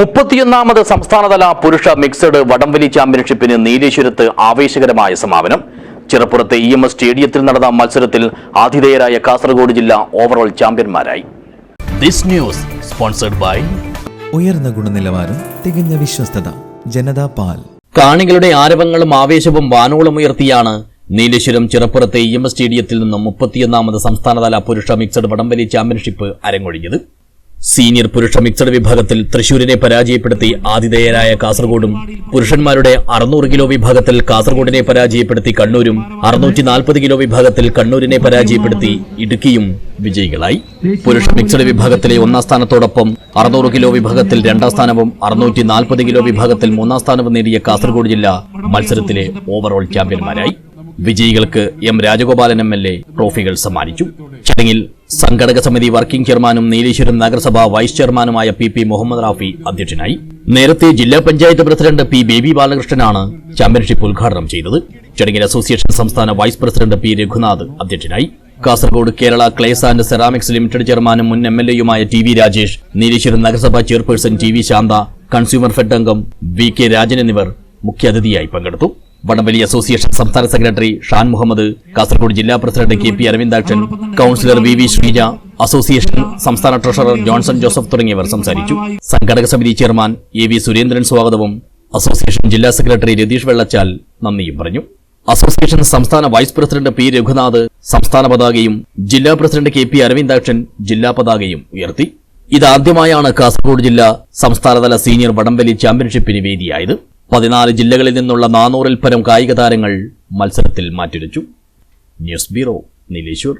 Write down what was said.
മുപ്പത്തിയൊന്നാമത് സംസ്ഥാനതല പുരുഷ മിക്സഡ് വടംവലി ചാമ്പ്യൻഷിപ്പിന് നീലേശ്വരത്ത് ആവേശകരമായ സമാപനം. ചിറപ്പുറത്തെ ഇ എം എസ് സ്റ്റേഡിയത്തിൽ നടന്ന മത്സരത്തിൽ ആതിഥേയരായ കാസർഗോഡ് ജില്ല ഓവറോൾ ചാമ്പ്യന്മാരായി. ദിസ് ന്യൂസ് സ്പോൺസർഡ് ബൈ ഉയർന്ന ഗുണനിലവാരം തികഞ്ഞ വിശ്വസ്തത ജനതാ പാൽ. കാണികളുടെ ആരവങ്ങളും ആവേശവും വാനോളം ഉയർത്തിയാണ് നീലേശ്വരം ചിറപ്പുറത്തെ ഇ എം എസ് സ്റ്റേഡിയത്തിൽ നിന്നും മുപ്പത്തിയൊന്നാമത് സംസ്ഥാനതല പുരുഷ മിക്സഡ് വടംവലി ചാമ്പ്യൻഷിപ്പ് അരങ്ങൊഴിഞ്ഞത്. സീനിയർ പുരുഷ മിക്സഡ് വിഭാഗത്തിൽ തൃശൂരിനെ പരാജയപ്പെടുത്തി ആതിഥേയരായ കാസർഗോഡും പുരുഷന്മാരുടെ അറുന്നൂറ് കിലോ വിഭാഗത്തിൽ കാസർഗോഡിനെ പരാജയപ്പെടുത്തി കണ്ണൂരും അറുന്നൂറ്റി നാൽപ്പത് കിലോ വിഭാഗത്തിൽ കണ്ണൂരിനെ പരാജയപ്പെടുത്തി ഇടുക്കിയും വിജയികളായി. പുരുഷ മിക്സഡ് വിഭാഗത്തിലെ ഒന്നാം സ്ഥാനത്തോടൊപ്പം അറുന്നൂറ് കിലോ വിഭാഗത്തിൽ രണ്ടാം സ്ഥാനവും അറുന്നൂറ്റി നാൽപ്പത് കിലോ വിഭാഗത്തിൽ മൂന്നാം സ്ഥാനവും നേടിയ കാസർഗോഡ് ജില്ല മത്സരത്തിലെ ഓവറോൾ ചാമ്പ്യന്മാരായി വിജയികൾക്ക് M Rajagopalan M L A ട്രോഫികൾ സമ്മാനിച്ചു. ചടങ്ങിൽ സംഘടക സമിതി വർക്കിംഗ് ചെയർമാനും നീലേശ്വരം നഗരസഭ വൈസ് ചെയർമാനുമായ പി പി മുഹമ്മദ് റാഫി അധ്യക്ഷനായി നേരത്തെ ജില്ലാ പഞ്ചായത്ത് പ്രസിഡന്റ് പി ബേബി ബാലകൃഷ്ണനാണ് ചാമ്പ്യൻഷിപ്പ് ഉദ്ഘാടനം ചെയ്തത്. ചടങ്ങിൽ അസോസിയേഷൻ സംസ്ഥാന വൈസ് പ്രസിഡന്റ് പി രഘുനാഥ് അധ്യക്ഷനായി. Kasaragod Kerala clays and ceramics limited ചെയർമാനും മുൻ എം എൽ എയുമായ ടി വി രാജേഷ് നീലേശ്വരം നഗരസഭാ chairperson T V Shantha consumer fed അംഗം വി കെ രാജൻ എന്നിവർ മുഖ്യാതിഥിയായി പങ്കെടുത്തു. വടംവലി അസോസിയേഷൻ സംസ്ഥാന സെക്രട്ടറി ഷാൻ മുഹമ്മദ് കാസർഗോഡ് ജില്ലാ president K P Aravindakshan councillor V V Sreeja association സംസ്ഥാന ട്രഷറർ ജോൺസൺ ജോസഫ് തുടങ്ങിയവർ സംസാരിച്ചു. സംഘടക സമിതി ചെയർമാൻ എ വി സുരേന്ദ്രൻ സ്വാഗതവും അസോസിയേഷൻ ജില്ലാ സെക്രട്ടറി രതീഷ് വെള്ളച്ചാൽ നന്ദിയും പറഞ്ഞു. അസോസിയേഷൻ സംസ്ഥാന വൈസ് പ്രസിഡന്റ് പി രഘുനാഥ് സംസ്ഥാന പതാകയും ജില്ലാ പ്രസിഡന്റ് കെ പി അരവിന്ദാക്ഷൻ ജില്ലാ പതാകയും ഉയർത്തി. ഇതാദ്യമായാണ് കാസർഗോഡ് ജില്ല സംസ്ഥാനതല സീനിയർ വടംവലി ചാമ്പ്യൻഷിപ്പിന് വേദിയായത്. പതിനാല് ജില്ലകളിൽ നിന്നുള്ള നാനൂറിൽ പരം കായിക താരങ്ങൾ മത്സരത്തിൽ മാറ്റുരച്ചു ന്യൂസ് ബ്യൂറോ നീലേശ്വർ.